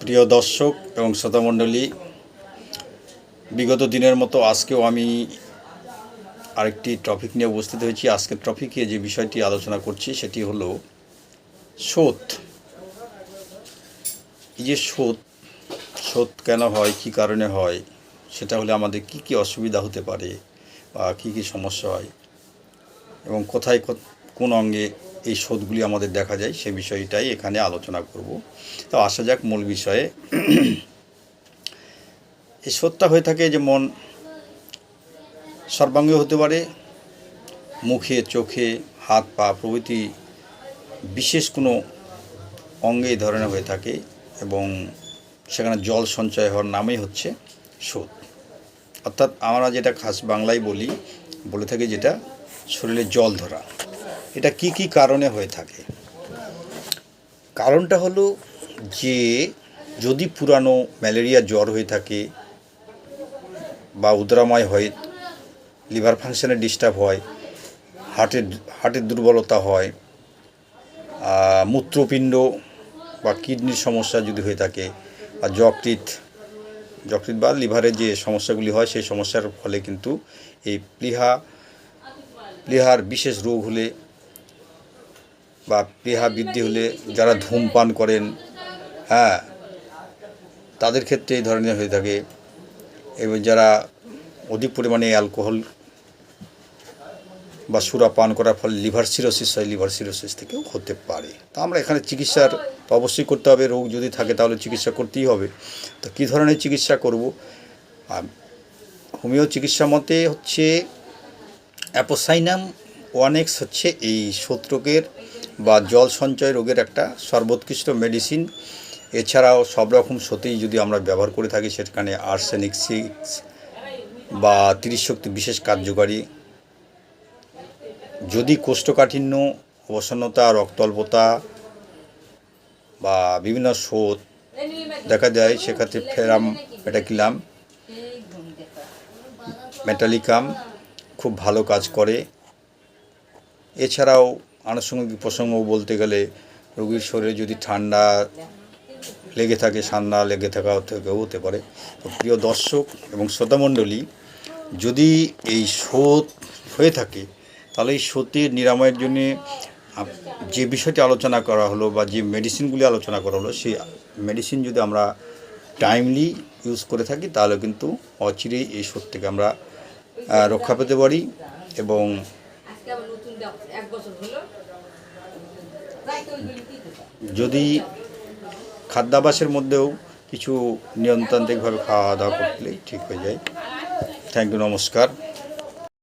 প্রিয় দর্শক এবং শ্রোতামণ্ডলী, বিগত দিনের মতো আজকেও আমি আরেকটি টপিক নিয়ে উপস্থিত হয়েছি। আজকের টপিকে যে বিষয়টি আলোচনা করছি সেটি হলো শোধ এই যে শোধ শোধ কেন হয়, কি কারণে হয়, সেটা হলে আমাদের কি কি অসুবিধা হতে পারে বা কি কি সমস্যা হয় এবং কোথায় কোন অঙ্গে এই শোধগুলি আমাদের দেখা যায়, সে বিষয়টাই এখানে আলোচনা করব। তো আসা যাক মূল বিষয়ে। এই শোধটা হয়ে থাকে যেমন, সর্বাঙ্গে হতে পারে মুখে, চোখে, হাত, পা প্রভৃতি বিশেষ কোনো অঙ্গে এই ধরনের হয়ে থাকে এবং সেখানে জল সঞ্চয় হওয়ার নামেই হচ্ছে শোধ অর্থাৎ আমরা যেটা খাস বাংলায় বলি, বলে থাকি যেটা, শরীরে জল ধরা। এটা কি কি কারণে হয়ে থাকে? কারণটা হলো যে, যদি পুরানো ম্যালেরিয়া জ্বর হয়ে থাকে বা উদ্রাময় হয়, লিভার ফাংশানে ডিস্টার্ব হয়, হার্টের হার্টের দুর্বলতা হয় মূত্রপিণ্ড বা কিডনির সমস্যা যদি হয়ে থাকে বা যকৃত যকৃত বা লিভারের যে সমস্যাগুলি হয়, সেই সমস্যার ফলে কিন্তু এই প্লিহা, প্লিহার বিশেষ রোগ হলে বা পেহা বৃদ্ধি হলে যারা ধূমপান করেন হ্যাঁ তাদের ক্ষেত্রে এই ধরনের হয়ে থাকে। এবং যারা অধিক পরিমাণে অ্যালকোহল বা সুরা পান করার ফলে লিভার সিরোসিস হয়, লিভার সিরোসিস থেকেও হতে পারে। তা আমরা এখানে চিকিৎসার অবশ্যই করতে হবে, রোগ যদি থাকে তাহলে চিকিৎসা করতেই হবে। তো কী ধরনের চিকিৎসা করব? হোমিও চিকিৎসা মতে হচ্ছে অ্যাপোসাইনাম ওয়ান এক্স হচ্ছে এই শত্রুকের বা জল সঞ্চয় রোগের একটা সর্বোৎকৃষ্ট মেডিসিন এছাড়াও সব রকম সতেই যদি আমরা ব্যবহার করে থাকি, সেখানে আর্সেনিক সিক্স বা তিরিশ শক্তি বিশেষ কার্যকারী। যদি কোষ্ঠকাঠিন্য, অবসন্নতা, রক্তল্পতা বা বিভিন্ন শোধ দেখা যায়, সেক্ষেত্রে ফেরাম মেটাকিলাম মেটালিকাম খুব ভালো কাজ করে। এছাড়াও আনুষঙ্গিক প্রসঙ্গ বলতে গেলে, রোগীর শরীরে যদি ঠান্ডা লেগে থাকে, ঠান্ডা লেগে থাকা থেকেও হতে পারে। তো প্রিয় দর্শক এবং শ্রোতামণ্ডলী, যদি এই শোধ হয়ে থাকে, তাহলে এই শোতের নিরাময়ের জন্যে যে বিষয়টি আলোচনা করা হলো বা যে মেডিসিনগুলি আলোচনা করা হলো, সেই মেডিসিন যদি আমরা টাইমলি ইউজ করে থাকি, তাহলে কিন্তু অচিরেই এই শোধ থেকে আমরা রক্ষা পেতে পারি এবং যদি খাদ্যাভাসের মধ্যেও কিছু নিয়মতান্ত্রিকভাবে খাওয়া দাওয়া করলেই ঠিক হয়ে যায়। থ্যাংক ইউ নমস্কার।